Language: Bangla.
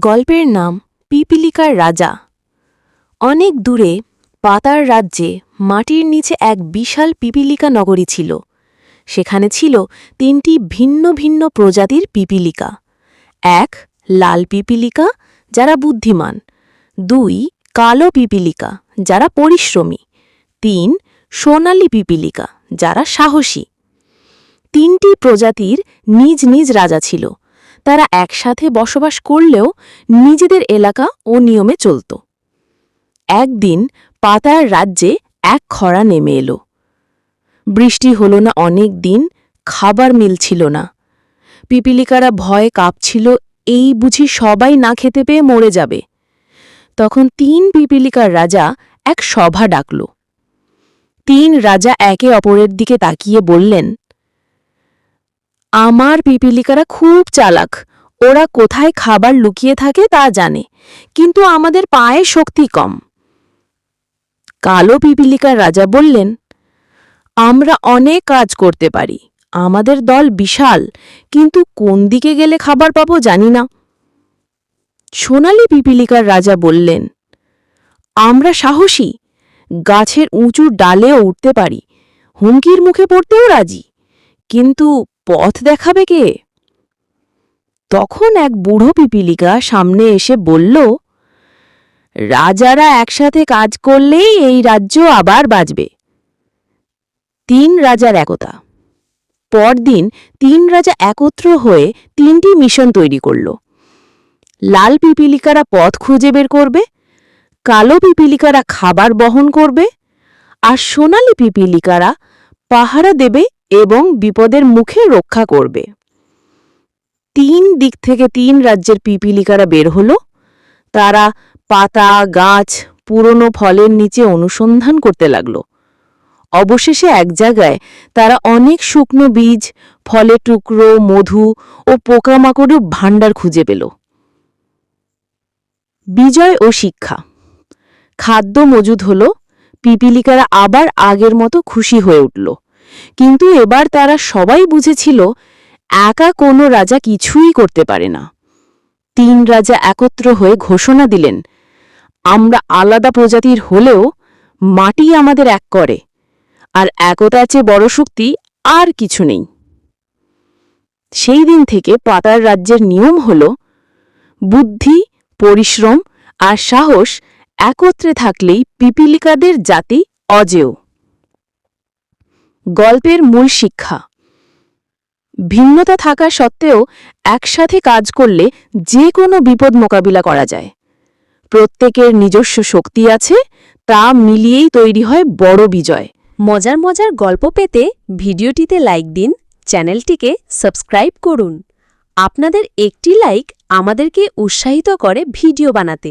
গল্পের নাম পিপিলিকার রাজা। অনেক দূরে পাতার রাজ্যে মাটির নিচে এক বিশাল পিপিলিকা নগরী ছিল। সেখানে ছিল তিনটি ভিন্ন ভিন্ন প্রজাতির পিপিলিকা। এক লাল পিপিলিকা, যারা বুদ্ধিমান। দুই কালো পিপিলিকা, যারা পরিশ্রমী। তিন সোনালী পিপিলিকা, যারা সাহসী। তিনটি প্রজাতির নিজ নিজ রাজা ছিল। তারা একসাথে বসবাস করলেও নিজেদের এলাকা ও নিয়মে চলত। একদিন পাতার রাজ্যে এক খরা নেমে এলো। বৃষ্টি হল না অনেক দিন, খাবার মিলছিল না। পিপিলিকারা ভয়ে কাঁপছিল, এই বুঝি সবাই না খেতে পেয়ে মরে যাবে। তখন তিন পিপিলিকার রাজা এক সভা ডাকল। তিন রাজা একে অপরের দিকে তাকিয়ে বললেন আমার পিপিলিকারা খুব চালাক। ওরা কোথায় খাবার লুকিয়ে থাকে তা জানে, কিন্তু আমাদের পায়ে শক্তি কম। কালো পিপিলিকার রাজা বললেন, আমরা অনেক কাজ করতে পারি, আমাদের দল বিশাল, কিন্তু কোন দিকে গেলে খাবার পাবো জানি না। সোনালি পিপিলিকার রাজা বললেন, আমরা সাহসী, গাছের উঁচু ডালেও উঠতে পারি, হুমকির মুখে পড়তেও রাজি, কিন্তু পথ দেখাবে কে? তখন এক বুড়ো পিপিলিকা সামনে এসে বলল, রাজারা একসাথে কাজ করলেই এই রাজ্য আবার বাজবে। তিন রাজার একতা। পরদিন তিন রাজা একত্র হয়ে তিনটি মিশন তৈরি করল। লাল পিপিলিকারা পথ খুঁজে বের করবে, কালো পিপিলিকারা খাবার বহন করবে, আর সোনালি পিপিলিকারা পাহারা দেবে এবং বিপদের মুখে রক্ষা করবে। তিন দিক থেকে তিন রাজ্যের পিপিলিকারা বের হল। তারা পাতা, গাছ, পুরনো ফলের নিচে অনুসন্ধান করতে লাগল। অবশেষে এক জায়গায় তারা অনেক শুকনো বীজ, ফলের টুকরো, মধু ও পোকামাকড়ের ভাণ্ডার খুঁজে পেল। বিজয় ও শিক্ষা। খাদ্য মজুদ হল, পিপিলিকারা আবার আগের মতো খুশি হয়ে উঠল। কিন্তু এবার তারা সবাই বুঝেছিল, একা কোনো রাজা কিছুই করতে পারে না। তিন রাজা একত্র হয়ে ঘোষণা দিলেন, আমরা আলাদা প্রজাতির হলেও মাটি আমাদের এক করে, আর একতার চেয়ে বড় শক্তি আর কিছু নেই। সেই দিন থেকে পাতার রাজ্যের নিয়ম হল, বুদ্ধি, পরিশ্রম আর সাহস একত্রে থাকলেই পিপিলিকাদের জাতি অজেয়। গল্পের মূল শিক্ষা। ভিন্নতা থাকা সত্ত্বেও একসাথে কাজ করলে যে কোনো বিপদ মোকাবিলা করা যায়। প্রত্যেকের নিজস্ব শক্তি আছে, তা মিলিয়েই তৈরি হয় বড় বিজয়। মজার মজার গল্প পেতে ভিডিওটিতে লাইক দিন, চ্যানেলটিকে সাবস্ক্রাইব করুন। আপনাদের একটি লাইক আমাদেরকে উৎসাহিত করে ভিডিও বানাতে।